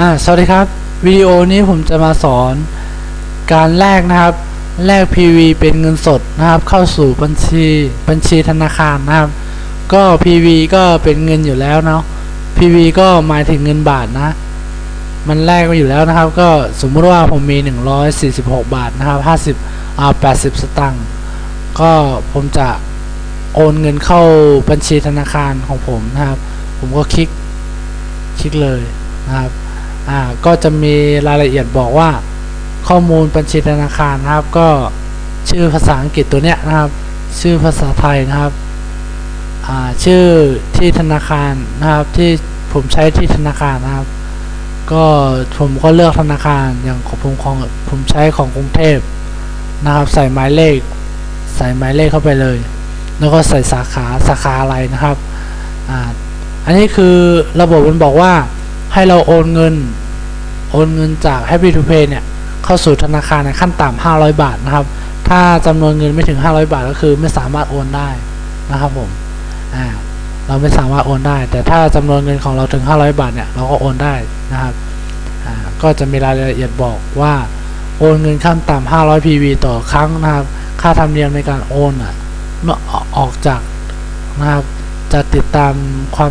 อ่าสวัสดีครับ วิดีโอนี้ผมจะมาสอนการแลกนะครับ แลก PV เป็นเงินสดนะครับ เข้าสู่บัญชีบัญชีธนาคารนะครับ ก็ PV ก็เป็นเงินอยู่แล้วเนาะ PV ก็หมายถึงเงินบาทนะ มันแลกมาอยู่แล้วนะครับ ก็สมมุติว่าผมมี 146 บาทนะครับ50อ่า80 สตังค์ก็ผมจะโอนเงินเข้าบัญชีธนาคารของผมนะครับ ผมก็คลิกคลิกเลยนะครับ อ่าก็จะมีรายละเอียดบอกว่าข้อมูลบัญชีธนาคารนะครับ ก็ชื่อภาษาอังกฤษตัวเนี้ยนะครับ ชื่อภาษาไทยนะครับอ่าชื่อที่ธนาคารนะครับที่ผมใช้ที่ธนาคารนะครับ ก็ผมก็เลือกธนาคารอย่างของผมของผมใช้ของกรุงเทพนะครับ ใส่หมายเลข ใส่หมายเลขเข้าไปเลย แล้วก็ใส่สาขาสาขาอะไรนะครับอ่าอันนี้คือระบบมันบอกว่าให้เราโอนเงิน โอนเงินจาก Happy to Pay เนี่ยเข้าสู่ธนาคารในขั้นต่ำ500 บาทนะครับ ถ้าจำนวนเงินไม่ถึง 500 บาท ก็คือไม่สามารถโอนได้นะครับผมอ่าเราไม่สามารถโอนได้ แต่ถ้าจำนวนเงินของเราถึง 500 บาทเนี่ยเราก็โอนได้นะครับอ่าก็จะมีรายละเอียดบอกว่าโอนเงินขั้นต่ำ500 PV ต่อครั้งนะครับ ค่าธรรมเนียมในการโอนอะเมื่อออกจากนะครับจะติดตามความ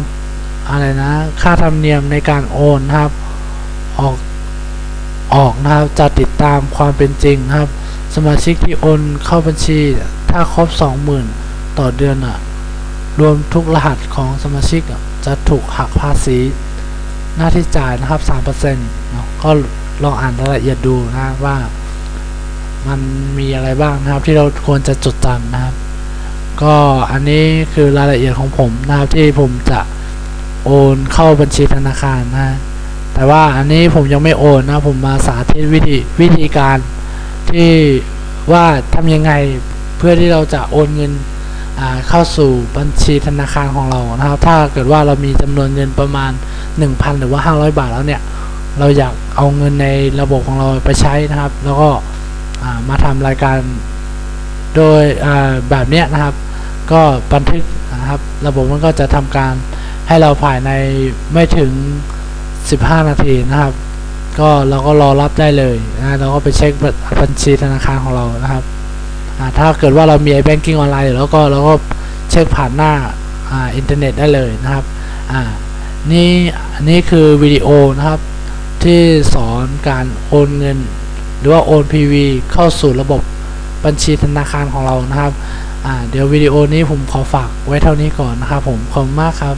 อะไรนะ ค่าธรรมเนียมในการโอนนะครับ ออก ออกนะครับจะติดตามความเป็นจริงครับ สมาชิกที่โอนเข้าบัญชี ถ้าครบ 20,000 ต่อเดือนอะรวมทุกรหัสของสมาชิกจะถูกหักภาษีหน้าที่จ่ายนะครับ3%เนาะก็ลองอ่านรายละเอียดดูนะว่ามันมีอะไรบ้างนะครับที่เราควรจะจดจำนะครับ ก็อันนี้คือรายละเอียดของผมนะครับที่ผมจะโอนเข้าบัญชีธนาคารนะ แต่ว่าอันนี้ผมยังไม่โอนนะผมมาสาธิตวิธีวิธีการที่ว่าทำยังไงเพื่อที่เราจะโอนเงินเข้าสู่บัญชีธนาคารของเรานะครับ ถ้าเกิดว่าเรามีจำนวนเงินประมาณ 1,000 หรือว่า 500 บาทแล้วเนี่ย เราอยากเอาเงินในระบบของเราไปใช้นะครับ แล้วก็มาทำรายการโดยแบบเนี้ยนะครับ ก็บันทึกนะครับ ระบบมันก็จะทำการให้เราภายในไม่ถึง 15 นาทีนะครับ ก็เราก็รอรับได้เลยนะเราก็ไปเช็คบัญชีธนาคารของเรานะครับถ้าเกิดว่าเรามี iBanking ออนไลน์แล้วก็เราก็เช็คผ่านหน้าอินเทอร์เน็ตได้เลยนะครับนี่นี่คือวิดีโอนะครับ ที่สอนการโอนเงิน หรือว่าโอน PV เข้าสู่ระบบบัญชีธนาคารของเรานะครับเดี๋ยววิดีโอนี้ผมขอฝากไว้เท่านี้ก่อนนะครับผมขอบคุณมากครับ